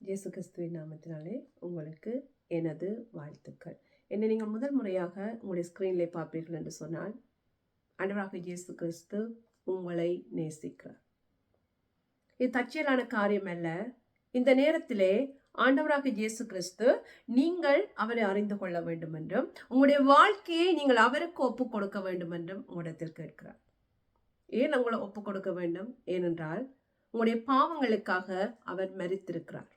இயேசு கிறிஸ்துவின் நாமத்தினாலே உங்களுக்கு எனது வாழ்த்துக்கள். என்னை நீங்கள் முதல் முறையாக உங்களுடைய ஸ்க்ரீனில் பார்ப்பீர்கள் என்று சொன்னால் ஆண்டவராக இயேசு கிறிஸ்து உங்களை நேசிக்கிறார். இது தற்செயலான காரியம் அல்ல. இந்த நேரத்திலே ஆண்டவராக இயேசு கிறிஸ்து நீங்கள் அவரை அறிந்து கொள்ள வேண்டும் என்றும் உங்களுடைய வாழ்க்கையை நீங்கள் அவருக்கு ஒப்பு கொடுக்க வேண்டும் என்றும் உங்களிடத்தில் கேட்கிறார். ஏன் உங்களை ஒப்பு கொடுக்க வேண்டும்? ஏனென்றால் உங்களுடைய பாவங்களுக்காக அவர் மறித்திருக்கிறார்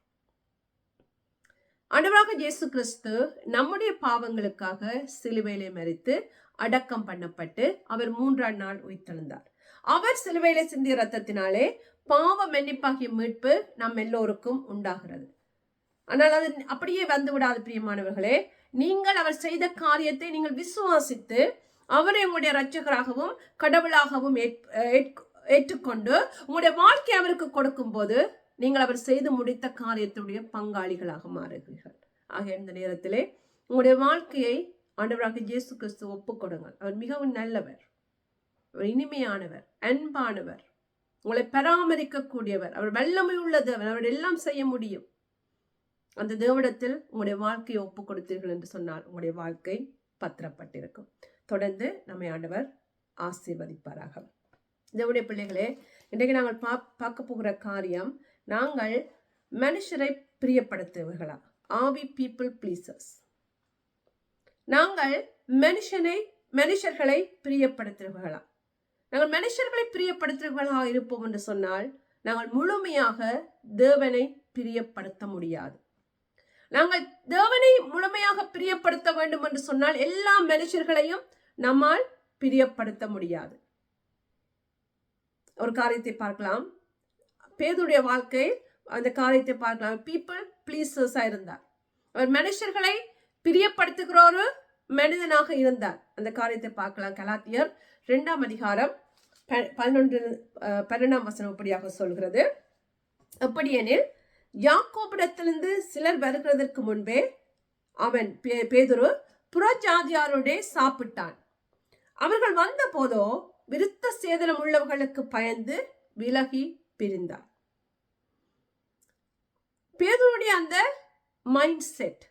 ஆண்டவராக இயேசு கிறிஸ்து நம்முடைய பாவங்களுக்காக சிலுவையிலே மறித்து அடக்கம் பண்ணப்பட்டு அவர் மூன்றாம் நாள் உயிர்த்தெழுந்தார். அவர் சிலுவையிலே சிந்திய ரத்தத்தினாலே பாவ மன்னிப்பாகிய மீட்பு நம் எல்லோருக்கும் உண்டாகிறது. ஆனால் அது அப்படியே வந்து விடாது பிரியமானவர்களே நீங்கள் அவர் செய்த காரியத்தை நீங்கள் விசுவாசித்து அவரை உங்களுடைய இரட்சகராகவும் கடவுளாகவும் ஏற்றுக்கொண்டு உங்களுடைய வாழ்க்கை அவருக்கு கொடுக்கும்போது நீங்கள் அவர் செய்து முடித்த காரியத்துடைய பங்காளிகளாக மாறுகிறீர்கள். ஆக இந்த நேரத்திலே உங்களுடைய வாழ்க்கையை ஆண்டவராக இயேசு கிறிஸ்து ஒப்புக்கொடுங்கள் அவர் மிகவும் நல்லவர். அவர் இனிமையானவர் அன்பானவர். உங்களை பராமரிக்கக்கூடியவர். அவர் வல்லமை உள்ளது. அவர் அவர் எல்லாம் செய்ய முடியும். அந்த தேவடத்தில் உங்களுடைய வாழ்க்கையை ஒப்பு கொடுத்தீர்கள் என்று சொன்னால் உங்களுடைய வாழ்க்கை பத்திரப்பட்டிருக்கும். தொடர்ந்து நம்மை ஆண்டவர் ஆசீர்வதிப்பாராக. தேவடைய பிள்ளைகளே இன்றைக்கு நாங்கள் பா பார்க்க போகிற காரியம் நாங்கள் மனுஷரை பிரியப்படுத்துவர்களா? ஆவி பீப்புள் பிளீசர்ஸ் நாங்கள் மனுஷனை மனுஷர்களை பிரியப்படுத்துகிறவர்களா நாங்கள் மனுஷர்களை பிரியப்படுத்துகிறவர்களாக இருப்போம் என்று சொன்னால் நாங்கள் முழுமையாக தேவனை பிரியப்படுத்த முடியாது. நாங்கள் தேவனை முழுமையாக பிரியப்படுத்த வேண்டும் என்று சொன்னால் எல்லா மனுஷர்களையும் நம்மால் பிரியப்படுத்த முடியாது. ஒரு காரியத்தை பார்க்கலாம். பேதுடைய வாழ்க்கை அந்த காரியத்தை பார்க்கலாம். பீப்புள் பிளீசர்ஸாக இருந்தார். அவர் மனுஷர்களை பிரியப்படுத்துகிற ஒரு மனிதனாக இருந்தார். அந்த காரியத்தை பார்க்கலாம். கலாத்தியர் ரெண்டாம் அதிகாரம் பதினொன்று பன்னெண்டாம் வசனம் இப்படியாக சொல்கிறது. அப்படியெனில் யாக்கோபிடத்திலிருந்து சிலர் வருகிறதற்கு முன்பே அவன் பே பேதுரு புறஜாதியாரோடே சாப்பிட்டான். அவர்கள் வந்த போதோ விருத்த சேதனம் உள்ளவர்களுக்கு பயந்து விலகி பிரிந்தார். பேதுருடைய அந்த மைண்ட் செட்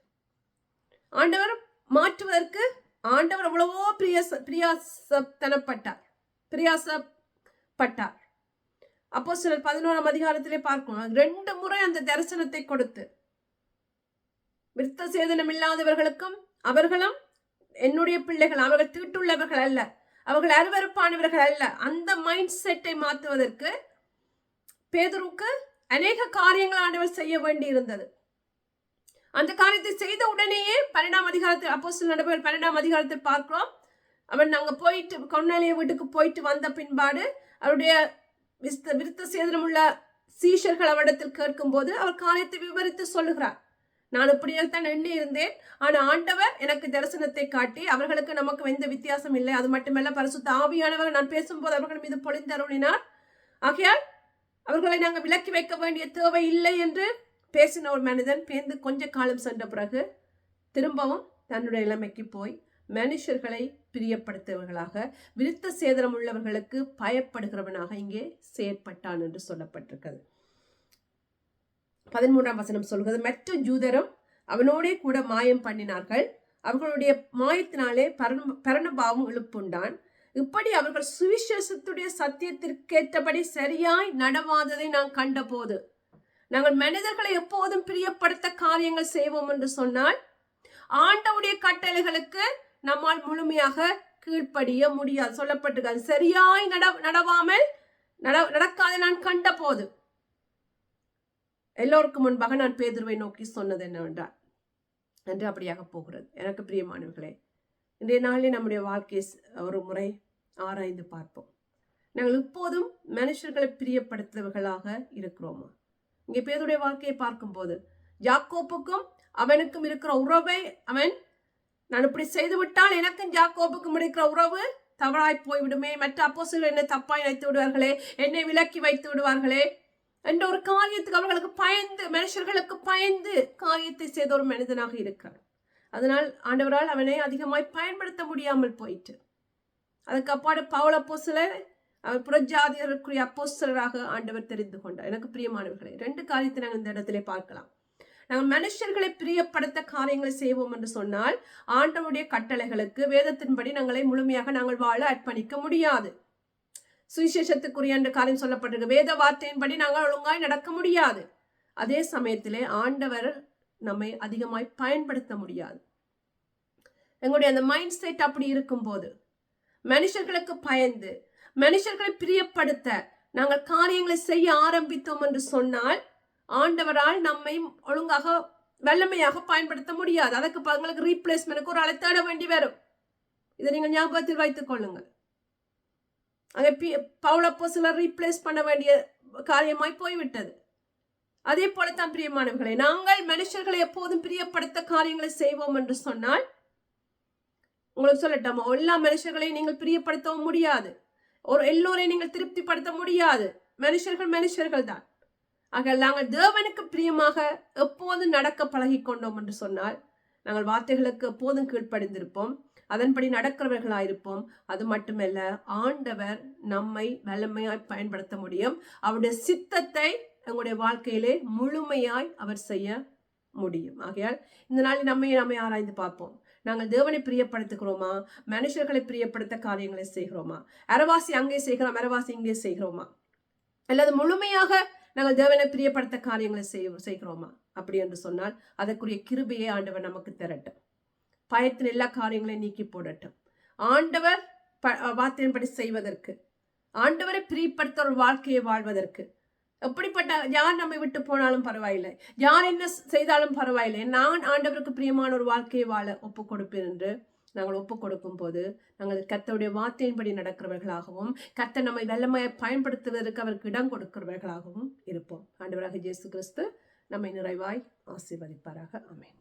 ஆண்டவர் மாற்றுவதற்கு ஆண்டவர் எவ்வளவோ பிரியாச பிரியாசத்தனப்பட்டார். பிரியாசப்பட்டார். அப்போ சிலர் பதினோராம் அதிகாரத்திலே பார்க்கணும். ரெண்டு முறை அந்த தரிசனத்தை கொடுத்து விருத்த சேதனம் இல்லாதவர்களுக்கும் அவர்களும் என்னுடைய பிள்ளைகள் அவர்கள் தீட்டுள்ளவர்கள் அல்ல. அவர்கள் அருவறுப்பானவர்கள் அல்ல. அந்த மைண்ட் செட்டை மாற்றுவதற்கு பேதருக்கு அநேக காரியங்கள் ஆண்டவர் செய்ய வேண்டி இருந்தது அந்த காரியத்தை செய்த உடனேயே பன்னெண்டாம் அதிகாரத்தில் அப்போ சில நடுவர் பன்னெண்டாம் அதிகாரத்தில் பார்க்கிறோம். அவன் நாங்கள் போயிட்டு கொண்டாலிய வீட்டுக்கு போயிட்டு வந்த பின்பாடு அவருடைய விஸ்த விருத்த சேதனம் உள்ள சீஷர்கள் அவரிடத்தில் கேட்கும்போது அவர் காரியத்தை விவரித்து சொல்லுகிறார். நான் இப்படியே தான் எண்ணி இருந்தேன் ஆனால் ஆண்டவர் எனக்கு தரிசனத்தை காட்டி அவர்களுக்கு நமக்கு எந்த வித்தியாசம் இல்லை. அது மட்டுமல்ல பரிசுத்த தாவியானவர் நான் பேசும்போது அவர்கள் மீது பொழிந்தருளினார் ஆகையால் அவர்களை நாங்கள் விலக்கி வைக்க வேண்டிய தேவை இல்லை என்று பேசின ஒரு மனிதன் பேர்ந்து கொஞ்ச காலம் சென்ற பிறகு திரும்பவும் தன்னுடைய இளமைக்கு போய் மனுஷர்களை பிரியப்படுத்துவர்களாக விருத்த சேதனம் உள்ளவர்களுக்கு பயப்படுகிறவனாக இங்கே செயற்பட்டான் என்று சொல்லப்பட்டிருக்கிறது. பதிமூன்றாம் வசனம் சொல்கிறது மற்ற ஜூதரும் அவனோடே கூட மாயம் பண்ணினார்கள். அவர்களுடைய மாயத்தினாலே பரண பரணபாவம் எழுப்புண்டான். இப்படி அவர்கள் சுவிசேஷத்துடைய சத்தியத்திற்கேற்றபடி சரியாய் நடவாததை நான் கண்டபோது நாங்கள் மனிதர்களை எப்போதும் பிரியப்படுத்த காரியங்கள் செய்வோம் என்று சொன்னால் ஆண்டவுடைய கட்டளைகளுக்கு நம்மால் முழுமையாக கீழ்ப்படிய முடியாது. சொல்லப்பட்டிருக்காது சரியாய் நட நடவாமல் நட நடக்காத நான் கண்ட போது எல்லோருக்கும் முன்பாக நான் பேதுருவை நோக்கி சொன்னது என்னவென்றால் என்று அப்படியாக போகிறது. எனக்கு பிரியமானவர்களே இன்றைய நாளில் நம்முடைய வாழ்க்கை ஒரு முறை ஆராய்ந்து பார்ப்போம். நாங்கள் இப்போதும் மனுஷர்களை பிரியப்படுத்துவர்களாக இருக்கிறோமா? இங்கே பேருடைய வாழ்க்கையை பார்க்கும்போது ஜாக்கோப்புக்கும் அவனுக்கும் இருக்கிற உறவை அவன் நான் இப்படி செய்து விட்டால் எனக்கும் ஜாக்கோப்புக்கும் இருக்கிற உறவு தவறாய் போய்விடுமே. மற்ற அப்போசில் என்னை தப்பாய் நினைத்து விடுவார்களே. என்னை விலக்கி வைத்து விடுவார்களே. என்ற ஒரு காரியத்துக்கு அவர்களுக்கு பயந்து மனுஷர்களுக்கு பயந்து காரியத்தை செய்த ஒரு மனிதனாக இருக்கிறார் அதனால் ஆண்டவரால் அவனை அதிகமாய் பயன்படுத்த முடியாமல் போயிட்டு அதுக்கு அப்பாடு பவுல் அப்போ அவர் புறஜாதியருக்குரிய அப்போஸ்தலராக ஆண்டவர் தெரிந்து கொண்டார். எனக்கு பிரியமானவர்களே ரெண்டு காரியத்தை நாங்கள் இந்த இடத்துல பார்க்கலாம். நாங்கள் மனுஷர்களை பிரியப்படுத்த காரியங்களை செய்வோம் என்று சொன்னால் ஆண்டவருடைய கட்டளைகளுக்கு வேதத்தின்படி நாங்களை முழுமையாக நாங்கள் வாழ அர்ப்பணிக்க முடியாது. சுவிசேஷத்துக்குரிய என்ற காரியம் சொல்லப்பட்டிருக்கு. வேத வார்த்தையின்படி நாங்கள் ஒழுங்காய் நடக்க முடியாது. அதே சமயத்திலே ஆண்டவர் நம்மை அதிகமாய் பயன்படுத்த முடியாது. எங்களுடைய அந்த மைண்ட் செட் அப்படி இருக்கும்போது மனுஷர்களுக்கு பயந்து மனுஷர்களை பிரியப்படுத்த நாங்கள் காரியங்களை செய்ய ஆரம்பித்தோம் என்று சொன்னால் ஆண்டவரால் நம்மை ஒழுங்காக வல்லமையாக பயன்படுத்த முடியாது. அதுக்கு பங்களுக்கு எங்களுக்கு ரீப்ளேஸ்மெண்ட்டுக்கு ஒரு ஆளை தேட வேண்டி வரும். இதை நீங்கள் ஞாபகத்தில் வைத்துக் கொள்ளுங்கள். அதை பவுளப்போ சிலர் ரீப்ளேஸ் பண்ண வேண்டிய காரியமாய் போய்விட்டது. அதே போலத்தான் பிரியமானவர்களே நாங்கள் மனுஷர்களை எப்போதும் பிரியப்படுத்த காரியங்களை செய்வோம் என்று சொன்னால் உங்களுக்கு சொல்லட்டோமா எல்லா மனுஷர்களையும் நீங்கள் பிரியப்படுத்தவும் முடியாது. ஒரு எல்லோரையும் நீங்கள் திருப்திப்படுத்த முடியாது. மனுஷர்கள் மனுஷர்கள் தான். ஆக நாங்கள் தேவனுக்கு பிரியமாக எப்போதும் நடக்க பழகி கொண்டோம் என்று சொன்னால் நாங்கள் வார்த்தைகளுக்கு எப்போதும் கீழ்ப்படைந்திருப்போம். அதன்படி நடக்கிறவர்களாயிருப்போம் அது மட்டுமல்ல ஆண்டவர் நம்மை வல்லமையாய் பயன்படுத்த முடியும். அவருடைய சித்தத்தை எங்களுடைய வாழ்க்கையிலே முழுமையாய் அவர் செய்ய முடியும். ஆகையால் இந்த நாளில் நம்மை நம்மை ஆராய்ந்து பார்ப்போம். நாங்கள் தேவனை பிரியப்படுத்துகிறோமா? மனுஷர்களை பிரியப்படுத்த காரியங்களை செய்கிறோமா? அரவாசி அங்கே செய்கிறோம் அரவாசி இங்கே செய்கிறோமா? அல்லது முழுமையாக நாங்கள் தேவனை பிரியப்படுத்த காரியங்களை செய் செய்கிறோமா? அப்படி என்று சொன்னால் அதற்குரிய கிருபையை ஆண்டவர் நமக்கு திரட்டும். பயத்தில் எல்லா காரியங்களையும் நீக்கி போடட்டும். ஆண்டவர் ப வார்த்தையின்படி செய்வதற்கு ஆண்டவரை பிரியப்படுத்த ஒரு வாழ்க்கையை வாழ்வதற்கு எப்படிப்பட்ட யார் நம்மை விட்டு போனாலும் பரவாயில்லை. யார் என்ன செய்தாலும் பரவாயில்லை. நான் ஆண்டவருக்கு பிரியமான ஒரு வாழ்க்கையை வாழ ஒப்பு கொடுப்பேன் என்று நாங்கள் ஒப்பு கொடுக்கும் போது நாங்கள் கத்தருடைய வார்த்தையின்படி நடக்கிறவர்களாகவும் கத்தை நம்மை வெள்ளமையை பயன்படுத்துவதற்கு அவருக்கு இடம் கொடுக்கிறவர்களாகவும் இருப்போம். ஆண்டவராக இயேசு கிறிஸ்து நம்மை நிறைவாய் ஆசீர்வதிப்பாராக. அமேன்